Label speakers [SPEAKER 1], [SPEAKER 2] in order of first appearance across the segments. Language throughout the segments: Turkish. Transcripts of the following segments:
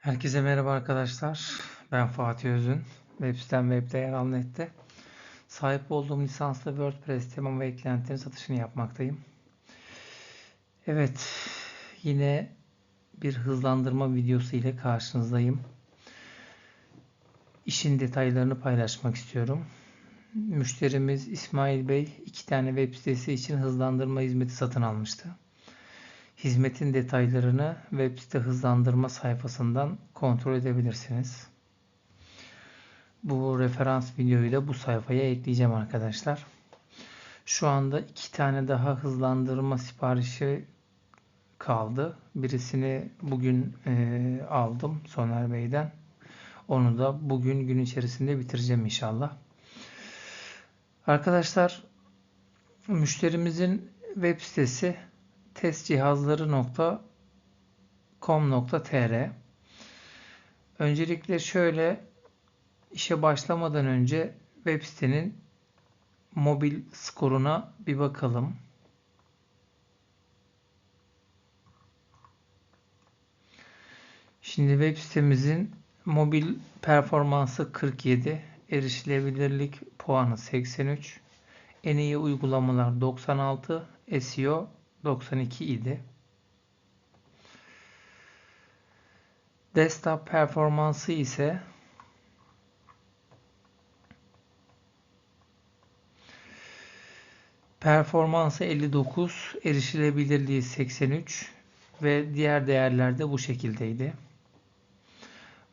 [SPEAKER 1] Herkese merhaba arkadaşlar. Ben Fatih Özün. Web sitem Web'de yer alan nette. Sahip olduğum lisanslı WordPress tema ve eklentilerin satışını yapmaktayım. Evet, yine bir hızlandırma videosu ile karşınızdayım. İşin detaylarını paylaşmak istiyorum. Müşterimiz İsmail Bey iki tane web sitesi için hızlandırma hizmeti satın almıştı. Hizmetin detaylarını web site hızlandırma sayfasından kontrol edebilirsiniz. Bu referans videoyu da bu sayfaya ekleyeceğim arkadaşlar. Şu anda iki tane daha hızlandırma siparişi kaldı. Birisini bugün e, aldım Soner Bey'den. Onu da bugün gün içerisinde bitireceğim inşallah. Arkadaşlar müşterimizin web sitesi testcihazları.com.tr Öncelikle şöyle işe başlamadan önce web sitenin mobil skoruna bir bakalım. Şimdi web sitemizin mobil performansı 47, erişilebilirlik puanı 83, en iyi uygulamalar 96, SEO 92 idi. Desktop performansı ise performansı 59, erişilebilirliği 83 ve diğer değerler de bu şekildeydi.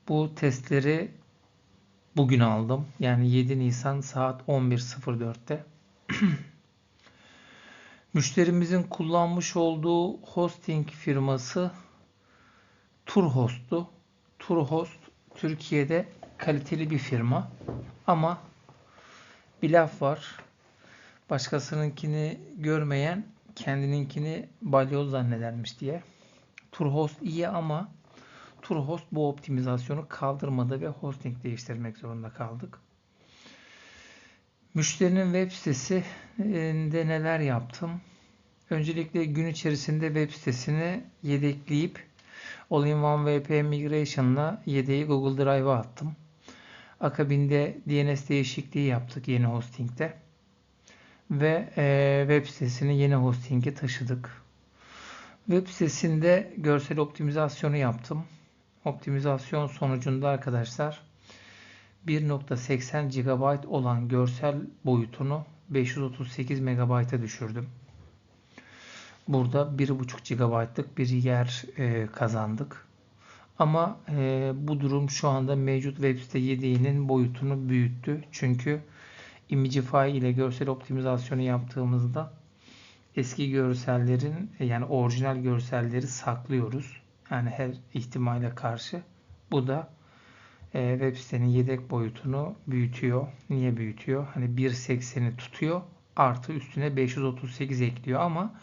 [SPEAKER 1] Bu testleri bugün aldım. Yani 7 Nisan saat 11.04'te. Müşterimizin kullanmış olduğu hosting firması Turhost'tu. Turhost Türkiye'de kaliteli bir firma ama bir laf var. Başkasınınkini görmeyen kendininkini balyoz zannedermiş diye. Turhost iyi ama Turhost bu optimizasyonu kaldırmadı ve hosting değiştirmek zorunda kaldık. Müşterinin web sitesinde neler yaptım? Öncelikle gün içerisinde web sitesini yedekleyip All-in-One VPN Migration'la yedeği Google Drive'a attım. Akabinde DNS değişikliği yaptık yeni hostingde. Ve e, web sitesini yeni hosting'e taşıdık. Web sitesinde görsel optimizasyonu yaptım. Optimizasyon sonucunda arkadaşlar 1.80 GB olan görsel boyutunu 538 MB'a düşürdüm. Burada 1.5 GB'lık bir yer e, kazandık. Ama e, bu durum şu anda mevcut web site yedeğinin boyutunu büyüttü. Çünkü Imagify ile görsel optimizasyonu yaptığımızda eski görsellerin yani orijinal görselleri saklıyoruz. Yani her ihtimale karşı. Bu da e, web sitenin yedek boyutunu büyütüyor. Niye büyütüyor? Hani 1.80'i tutuyor artı üstüne 538 ekliyor ama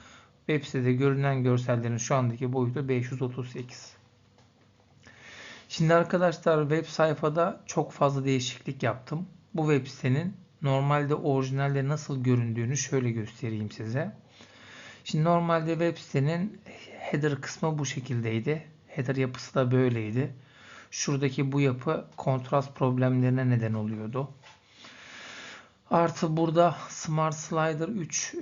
[SPEAKER 1] web sitede görünen görsellerin şu andaki boyutu 538. Şimdi arkadaşlar web sayfada çok fazla değişiklik yaptım. Bu web sitenin normalde orijinalde nasıl göründüğünü şöyle göstereyim size. Şimdi normalde web sitenin header kısmı bu şekildeydi. Header yapısı da böyleydi. Şuradaki bu yapı kontrast problemlerine neden oluyordu. Artı burada Smart Slider 3 e,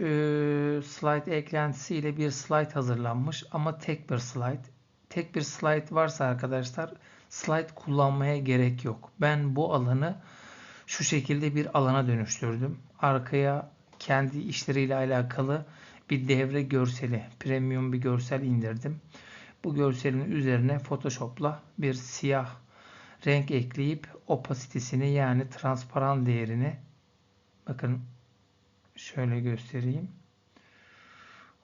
[SPEAKER 1] slide eklentisi ile bir slide hazırlanmış ama tek bir slide. Tek bir slide varsa arkadaşlar slide kullanmaya gerek yok. Ben bu alanı şu şekilde bir alana dönüştürdüm. Arkaya kendi işleriyle alakalı bir devre görseli, premium bir görsel indirdim. Bu görselin üzerine Photoshop'la bir siyah renk ekleyip opasitesini yani transparan değerini bakın şöyle göstereyim.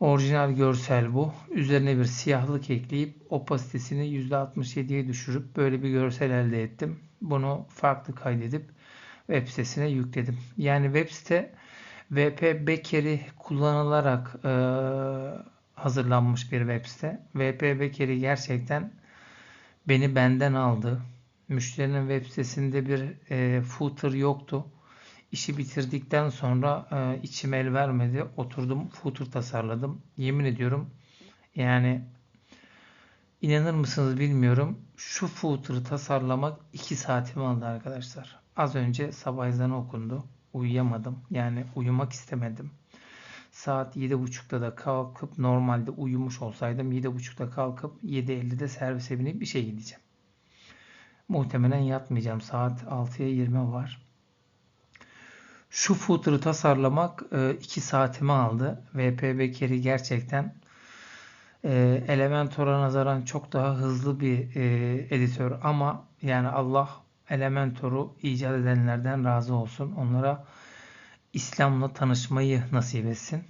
[SPEAKER 1] Orijinal görsel bu. Üzerine bir siyahlık ekleyip opasitesini %67'ye düşürüp böyle bir görsel elde ettim. Bunu farklı kaydedip web sitesine yükledim. Yani web site VP Becker'i kullanılarak e, hazırlanmış bir web site. VP Becker'i gerçekten beni benden aldı. Müşterinin web sitesinde bir e, footer yoktu. İşi bitirdikten sonra e, içim el vermedi. Oturdum footer tasarladım. Yemin ediyorum yani İnanır mısınız bilmiyorum. Şu footer'ı tasarlamak 2 saatimi aldı arkadaşlar. Az önce sabah ezanı okundu. Uyuyamadım. Yani uyumak istemedim. Saat 7.30'da da kalkıp normalde uyumuş olsaydım 7.30'da kalkıp 7.50'de servise binip bir şey gideceğim. Muhtemelen yatmayacağım. Saat 6'ya 20 var. Şu footer'ı tasarlamak 2 saatimi aldı. VP Bekeri gerçekten e, Elementor'a nazaran çok daha hızlı bir e, editör ama yani Allah Elementor'u icat edenlerden razı olsun. Onlara İslam'la tanışmayı nasip etsin.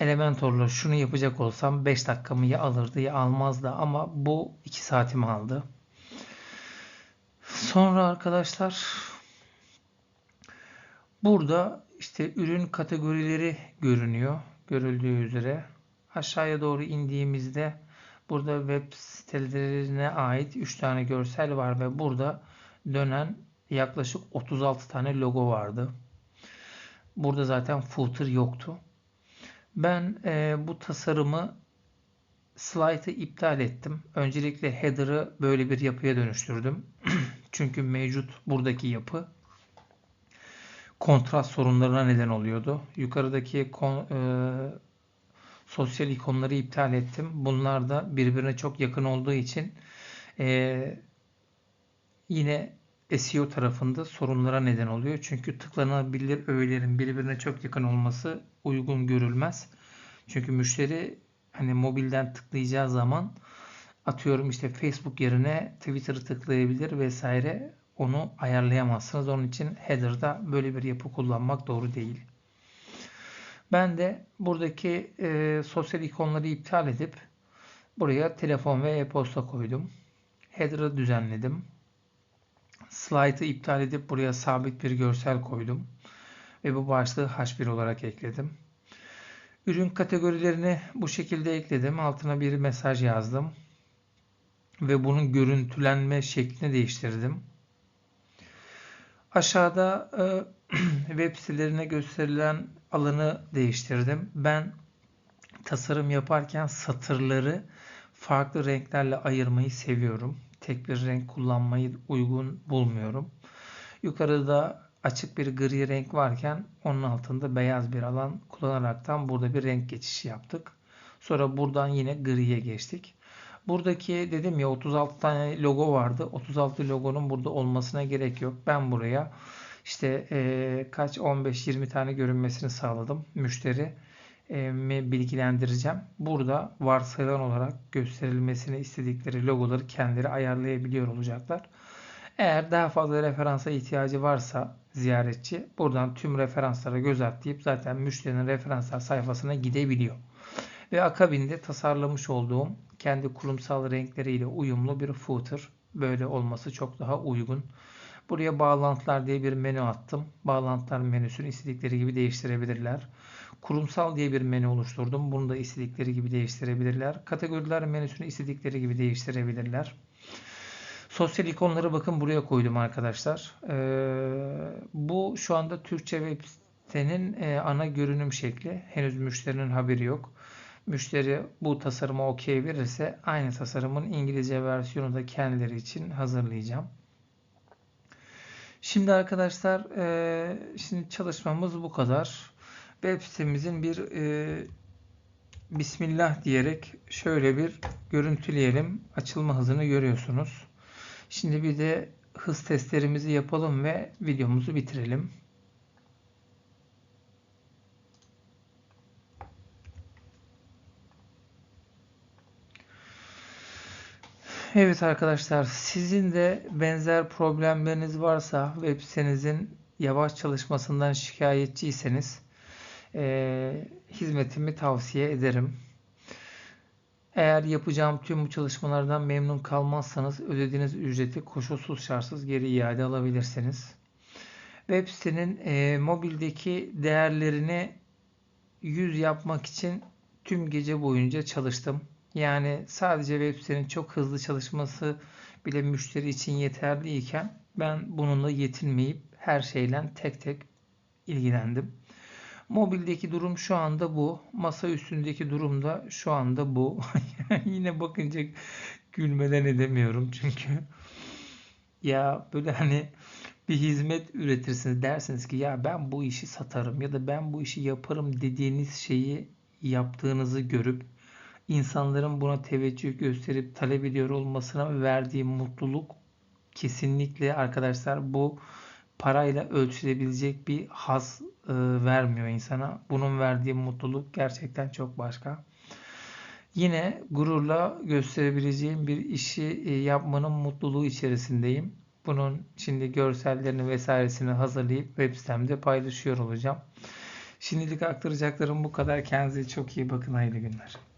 [SPEAKER 1] Elementor'la şunu yapacak olsam 5 dakikamı ya alırdı ya almazdı ama bu 2 saatimi aldı. Sonra arkadaşlar burada işte ürün kategorileri görünüyor. Görüldüğü üzere. Aşağıya doğru indiğimizde burada web sitelerine ait 3 tane görsel var ve burada dönen yaklaşık 36 tane logo vardı. Burada zaten footer yoktu. Ben e, bu tasarımı slide'ı iptal ettim. Öncelikle header'ı böyle bir yapıya dönüştürdüm. Çünkü mevcut buradaki yapı kontrast sorunlarına neden oluyordu. Yukarıdaki kon, e, sosyal ikonları iptal ettim. Bunlar da birbirine çok yakın olduğu için e, yine SEO tarafında sorunlara neden oluyor. Çünkü tıklanabilir öğelerin birbirine çok yakın olması uygun görülmez. Çünkü müşteri hani mobilden tıklayacağı zaman atıyorum işte Facebook yerine Twitter'ı tıklayabilir vesaire onu ayarlayamazsınız. Onun için header'da böyle bir yapı kullanmak doğru değil. Ben de buradaki e, sosyal ikonları iptal edip buraya telefon ve e-posta koydum. Header'ı düzenledim. Slide'ı iptal edip buraya sabit bir görsel koydum. Ve bu başlığı H1 olarak ekledim. Ürün kategorilerini bu şekilde ekledim. Altına bir mesaj yazdım. Ve bunun görüntülenme şeklini değiştirdim. Aşağıda e, web sitelerine gösterilen alanı değiştirdim. Ben tasarım yaparken satırları farklı renklerle ayırmayı seviyorum. Tek bir renk kullanmayı uygun bulmuyorum. Yukarıda açık bir gri renk varken onun altında beyaz bir alan kullanaraktan burada bir renk geçişi yaptık. Sonra buradan yine griye geçtik. Buradaki dedim ya 36 tane logo vardı. 36 logonun burada olmasına gerek yok. Ben buraya işte e, kaç 15-20 tane görünmesini sağladım. Müşteri mi bilgilendireceğim. Burada varsayılan olarak gösterilmesini istedikleri logoları kendileri ayarlayabiliyor olacaklar. Eğer daha fazla referansa ihtiyacı varsa ziyaretçi buradan tüm referanslara göz atlayıp zaten müşterinin referanslar sayfasına gidebiliyor. Ve akabinde tasarlamış olduğum kendi kurumsal renkleriyle uyumlu bir footer. Böyle olması çok daha uygun. Buraya bağlantılar diye bir menü attım. Bağlantılar menüsünü istedikleri gibi değiştirebilirler. Kurumsal diye bir menü oluşturdum. Bunu da istedikleri gibi değiştirebilirler. Kategoriler menüsünü istedikleri gibi değiştirebilirler. Sosyal ikonları bakın buraya koydum arkadaşlar. Ee, bu şu anda Türkçe web sitenin e, ana görünüm şekli. Henüz müşterinin haberi yok. Müşteri bu tasarıma okey verirse aynı tasarımın İngilizce versiyonu da kendileri için hazırlayacağım. Şimdi arkadaşlar e, şimdi çalışmamız bu kadar. Web sitemizin bir e, Bismillah diyerek şöyle bir görüntüleyelim. Açılma hızını görüyorsunuz. Şimdi bir de hız testlerimizi yapalım ve videomuzu bitirelim. Evet arkadaşlar sizin de benzer problemleriniz varsa web sitenizin yavaş çalışmasından şikayetçiyseniz e, hizmetimi tavsiye ederim. Eğer yapacağım tüm bu çalışmalardan memnun kalmazsanız ödediğiniz ücreti koşulsuz şartsız geri iade alabilirsiniz. Web sitenin e, mobildeki değerlerini 100 yapmak için tüm gece boyunca çalıştım. Yani sadece web sitenin çok hızlı çalışması bile müşteri için yeterliyken ben bununla yetinmeyip her şeyle tek tek ilgilendim. Mobildeki durum şu anda bu. Masa üstündeki durum da şu anda bu. Yine bakınca gülmeden edemiyorum çünkü ya böyle hani bir hizmet üretirsiniz dersiniz ki ya ben bu işi satarım ya da ben bu işi yaparım dediğiniz şeyi yaptığınızı görüp insanların buna teveccüh gösterip talep ediyor olmasına verdiği mutluluk kesinlikle arkadaşlar bu parayla ölçülebilecek bir haz e, vermiyor insana. Bunun verdiği mutluluk gerçekten çok başka. Yine gururla gösterebileceğim bir işi e, yapmanın mutluluğu içerisindeyim. Bunun şimdi görsellerini vesairesini hazırlayıp web sitemde paylaşıyor olacağım. Şimdilik aktaracaklarım bu kadar. Kendinize çok iyi bakın. Hayırlı günler.